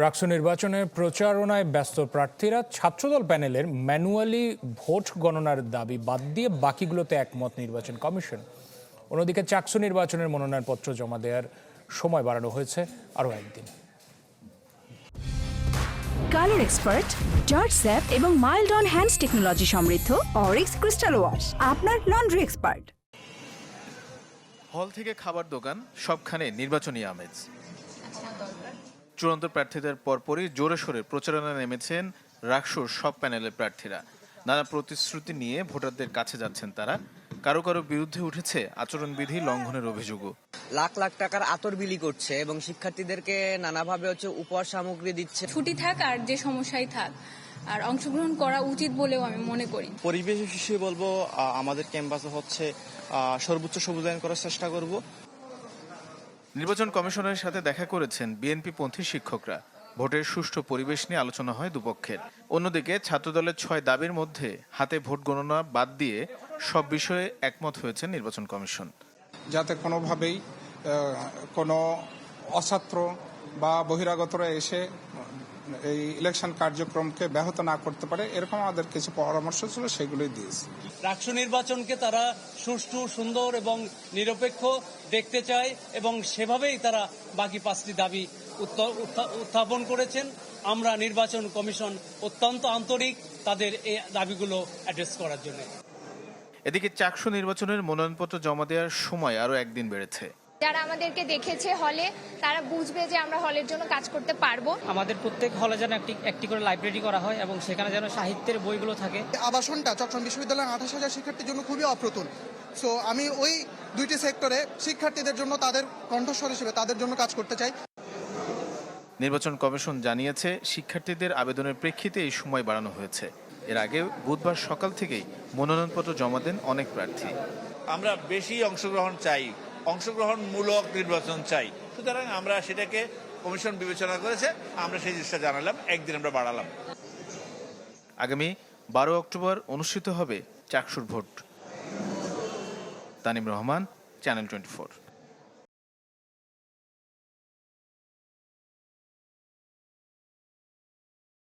রাকসু নির্বাচনের প্রচারণায় ব্যস্ত প্রার্থীরা ছাত্রদল প্যানেলের ম্যানুয়ালি ভোট গণনার দাবি বাদ দিয়ে বাকিগুলোতে একমত নির্বাচন কমিশন। অন্যদিকে চাকসু নির্বাচনের মনোনয়নপত্র জমা দেওয়ার সময় বাড়ানো হয়েছে আরও একদিন। কালার এক্সপার্ট জর্জ স্যাপ এবং মাইল্ড অন হ্যান্ডস টেকনোলজি সমৃদ্ধ অরিক্স ক্রিস্টাল ওয়াশ আপনার লন্ড্রি এক্সপার্ট। হল থেকে খাবার দোকান সবখানে নির্বাচনী আমেজ। চূড়ান্ত প্রার্থীদের পরপরই জোরে সোরে প্রচারণা নেমেছেন রাকসুর সব প্যানেলের প্রার্থীরা। নানা প্রতিশ্রুতি নিয়ে ভোটারদের কাছে যাচ্ছেন তারা। কারও কারও বিরুদ্ধে উঠেছে আচরণবিধি লঙ্ঘনের অভিযোগও। লাখ লাখ টাকার আতর বিলি করছে এবং শিক্ষার্থীদেরকে নানাভাবে হচ্ছে উপহার সামগ্রী দিচ্ছে। ছুটি থাক আর যে সমস্যাই থাক আর অংশগ্রহণ করা উচিত বলেও আমি মনে করি। পরিবেশ হিসেবে বলব আমাদের ক্যাম্পাসে হচ্ছে সর্বোচ্চ সবুজায়ন করার চেষ্টা করব। নির্বাচন কমিশনের সাথে দেখা করেছেন বিএনপি পন্থী শিক্ষকরা। ভোটের সুষ্ঠু পরিবেশ নিয়ে আলোচনা হয় দুপক্ষের। অন্যদিকে ছাত্রদলের ছয় দাবির মধ্যে হাতে ভোট গণনা বাদ দিয়ে সব বিষয়ে একমত হয়েছে নির্বাচন কমিশন। যাতে কোনোভাবেই কোনো অছাত্র বা বহিরাগতরা এসে এই ইলেকশন কার্যক্রমকে ব্যাহত না করতে পারে এরকম আমাদের কিছু পরামর্শ ছিল সেগুলোই দিয়েছি। রাষ্ট্র নির্বাচনকে তারা সুষ্ঠু সুন্দর এবং নিরপেক্ষ দেখতে চায় এবং সেভাবেই তারা বাকি পাঁচটি দাবি উত্থাপন করেছেন। আমরা নির্বাচন কমিশন অত্যন্ত আন্তরিক তাদের এই দাবিগুলো অ্যাড্রেস করার জন্য। এদিকে চাকসু নির্বাচনের মনোনয়নপত্র জমা দেওয়ার সময় আরও একদিন বেড়েছে। যারা আমাদেরকে দেখেছে হলে তারা বুঝবে যে আমরা হলের জন্য কাজ করতে পারব। আমাদের প্রত্যেক হলে যেন একটি একটি করে লাইব্রেরি করা হয় এবং সেখানে যেন সাহিত্যের বইগুলো থাকে। আবাসনটা চট্টগ্রাম বিশ্ববিদ্যালয়ের আঠাশ হাজার শিক্ষার্থীর জন্য খুবই অপ্রতুল। সো আমি ওই দুইটি সেক্টরে শিক্ষার্থীদের জন্য তাদের কণ্ঠস্বর হিসেবে তাদের জন্য কাজ করতে চাই। নির্বাচন কমিশন জানিয়েছে শিক্ষার্থীদের আবেদনের প্রেক্ষিতে এই সময় বাড়ানো হয়েছে। এর আগে বুধবার সকাল থেকেই মনোনয়নপত্র জমা দেন অনেক প্রার্থী। আমরা বেশি অংশগ্রহণ চাই অংশগ্রহণমূলক নির্বাচন চাই। সুতরাং আমরা সেটাকে কমিশন বিবেচনা করেছে, আমরা সেই জিনিসটা জানালাম, একদিন আমরা বাড়ালাম। আগামী বারো অক্টোবর অনুষ্ঠিত হবে চাকসুর vote. Tanim Rahman channel twenty